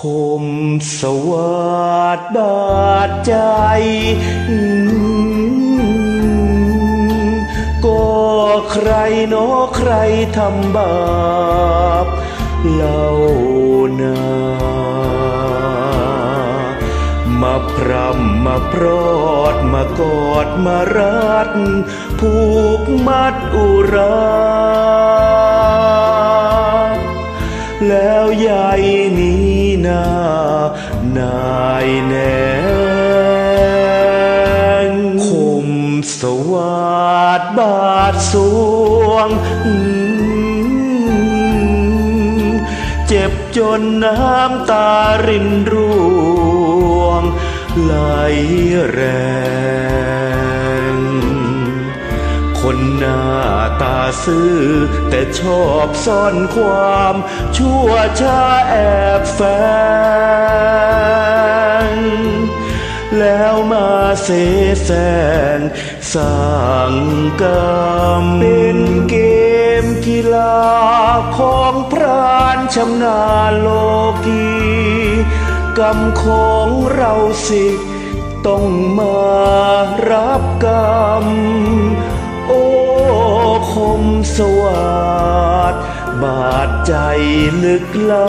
คมสวัสดบาดใจ ก็ใครเนอใครทำบาปเล่านา มาพรำมาพรอดมากอดมารัดผูกมัดอุรา แล้วยายนี้นานายแนงคมสวัสดบาทสวง เจ็บจนน้ำตารินร่วงไหลแรง ซื่อแต่ชอบซ่อนความ ชั่วช้าแอบแฝงแล้วมาเสแสร้งสร้างกรรมเป็นเกมกีฬาของพรานชำนาญโลกีกรรมของเราสิ ต้องมารับกรรม สวัสดบาดใจลึกล้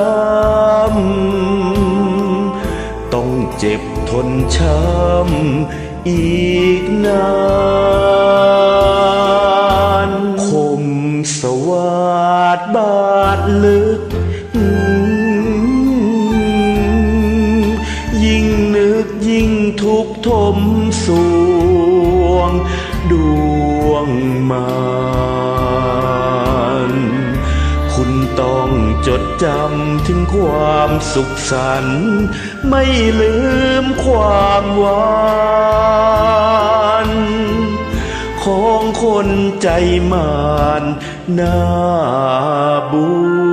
ำต้องเจ็บทนช้ำอีกนานคมสวัสดบาดลึก ยิ่งนึกยิ่งทุกข์ทมส จดจำถึงความสุขสันต์ไม่ลืมความหวานของคนใจมานนาบุญ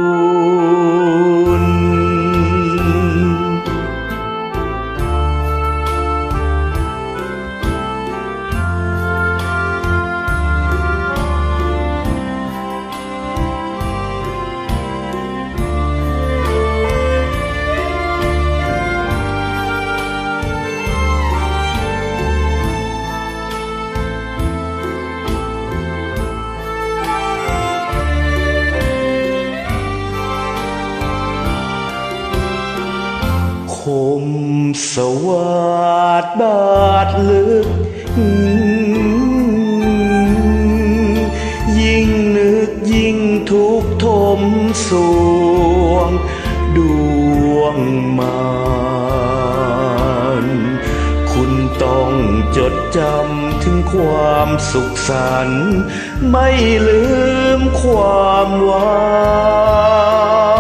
มสวัสดบาดลึก ยิ่งนึกยิ่งทุกทมสวง ดวงมานคุณต้องจดจำถึงความสุขสันต์ไม่ลืมความหวาน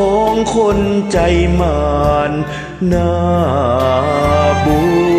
ของคนใจมานนาบู